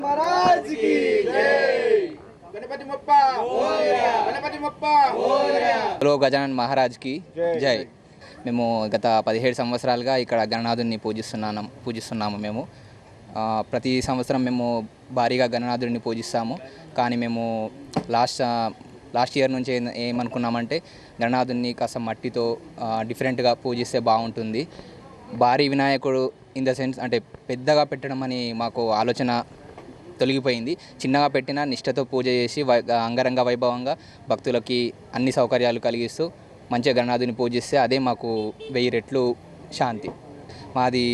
महाराज की जय गणपति बप्पा गणपति बप्पा హలో గజానన్ మహారాజ్కి జై మేము గత పదిహేడు సంవత్సరాలుగా ఇక్కడ గణనాథుని పూజిస్తున్నాము పూజిస్తున్నాము మేము ఆ, ప్రతి సంవత్సరం మేము భారీగా గణనాథుడిని పూజిస్తాము కానీ మేము లాస్ట్ లాస్ట్ ఇయర్ నుంచి ఏం- ఏమనుకున్నామంటే గణనాథుని కాస్త మట్టితో ఆ, డిఫరెంట్గా పూజిస్తే బాగుంటుంది భారీ వినాయకుడు ఇన్ ద సెన్స్ అంటే పెద్దగా పెట్టడం అని మాకు ఆలోచన తొలగిపోయింది. చిన్నగా పెట్టిన నిష్ఠతో పూజ చేసి వై అంగరంగ వైభవంగా భక్తులకి అన్ని సౌకర్యాలు కలిగిస్తూ మంచిగా గణనాథుని పూజిస్తే అదే మాకు వెయ్యి రెట్లు శాంతి. మాది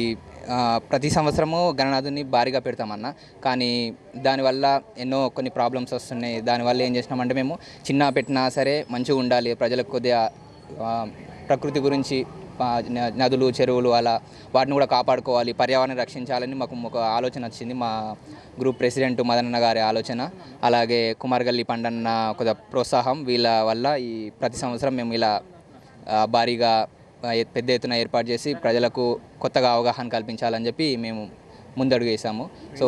ప్రతి సంవత్సరము గణనాథుని భారీగా పెడతామన్న. కానీ దానివల్ల ఎన్నో కొన్ని ప్రాబ్లమ్స్ వస్తున్నాయి. దానివల్ల ఏం చేసినామంటే మేము చిన్న పెట్టినా సరే మంచిగా ఉండాలి. ప్రజలకు కొద్దిగా ప్రకృతి గురించి నదులు చెరువులు అలా వాటిని కూడా కాపాడుకోవాలి పర్యావరణం రక్షించాలని మాకు ఒక ఆలోచన వచ్చింది. మా గ్రూప్ ప్రెసిడెంట్ మదనన్న గారి ఆలోచన అలాగే కుమార్గల్లి పండన్న ఒక ప్రోత్సాహం వీళ్ళ వల్ల ఈ ప్రతి సంవత్సరం మేము ఇలా భారీగా పెద్ద ఎత్తున ఏర్పాటు చేసి ప్రజలకు కొత్తగా అవగాహన కల్పించాలని చెప్పి మేము ముందడుగు వేసాము. సో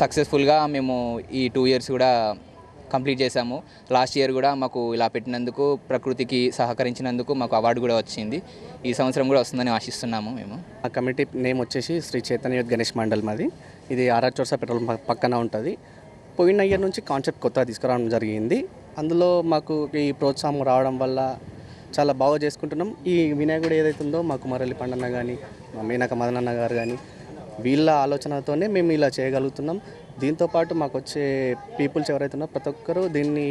సక్సెస్ఫుల్గా మేము ఈ టూ ఇయర్స్ కూడా కంప్లీట్ చేశాము. లాస్ట్ ఇయర్ కూడా మాకు ఇలా పెట్టినందుకు ప్రకృతికి సహకరించినందుకు మాకు అవార్డు కూడా వచ్చింది. ఈ సంవత్సరం కూడా వస్తుందని ఆశిస్తున్నాము మేము. ఆ కమిటీ నేమ్ వచ్చేసి శ్రీ చైతన్య గణేష్ మండల్ మాది. ఇది ఆర్ఆర్ చోర్స పెట్రోల్ పక్కన ఉంటుంది. పోయిన ఇయర్ నుంచి కాన్సెప్ట్ కొత్తగా తీసుకురావడం జరిగింది. అందులో మాకు ఈ ప్రోత్సాహం రావడం వల్ల చాలా బాగా చేసుకుంటున్నాం. ఈ వినాయకుడు ఏదైతే ఉందో మా కుమారల్లి పండన్న కానీ మా మీనక మదనన్న గారు కానీ వీళ్ళ ఆలోచనతోనే మేము ఇలా చేయగలుగుతున్నాం. దీంతోపాటు మాకు వచ్చే పీపుల్స్ ఎవరైతే ఉన్నారో ప్రతి ఒక్కరూ దీన్ని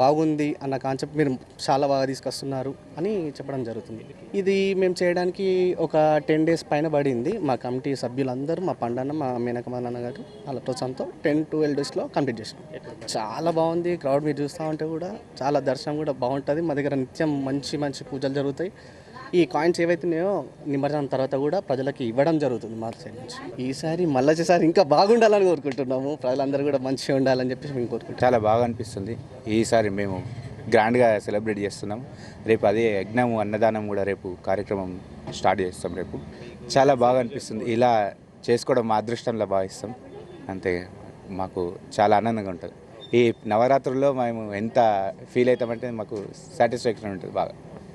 బాగుంది అన్న కాన్సెప్ట్ మీరు చాలా బాగా తీసుకొస్తున్నారు అని చెప్పడం జరుగుతుంది. ఇది మేము చేయడానికి ఒక టెన్ డేస్ పైన పడింది. మా కమిటీ సభ్యులందరూ మా పండన్న మా మీనక నాన్న గారు వాళ్ళ ప్రోత్సాహంతో టెన్ ట్వెల్వ్ డేస్లో కంప్లీట్ చేసినాం. చాలా బాగుంది. క్రౌడ్ మీరు చూస్తూ ఉంటే కూడా చాలా దర్శనం కూడా బాగుంటుంది. మా దగ్గర నిత్యం మంచి మంచి పూజలు జరుగుతాయి. ఈ కాయిన్స్ ఏవైతే ఉన్నాయో నిమజ్జనం తర్వాత కూడా ప్రజలకి ఇవ్వడం జరుగుతుంది మా సైడ్ నుంచి. ఈసారి మళ్ళీ వచ్చేసారి ఇంకా బాగుండాలని కోరుకుంటున్నాము. ప్రజలందరూ కూడా మంచిగా ఉండాలని చెప్పేసి మేము కోరుకుంటాం చాలా బాగా అనిపిస్తుంది. ఈసారి మేము గ్రాండ్గా సెలబ్రేట్ చేస్తున్నాం. రేపు అదే యజ్ఞము అన్నదానం కూడా రేపు కార్యక్రమం స్టార్ట్ చేస్తాం రేపు. చాలా బాగా అనిపిస్తుంది. ఇలా చేసుకోవడం మా అదృష్టంలో భావిస్తాం. అంతే మాకు చాలా ఆనందంగా ఉంటుంది. ఈ నవరాత్రుల్లో మేము ఎంత ఫీల్ అవుతామంటే మాకు సాటిస్ఫాక్షన్ ఉంటుంది బాగా.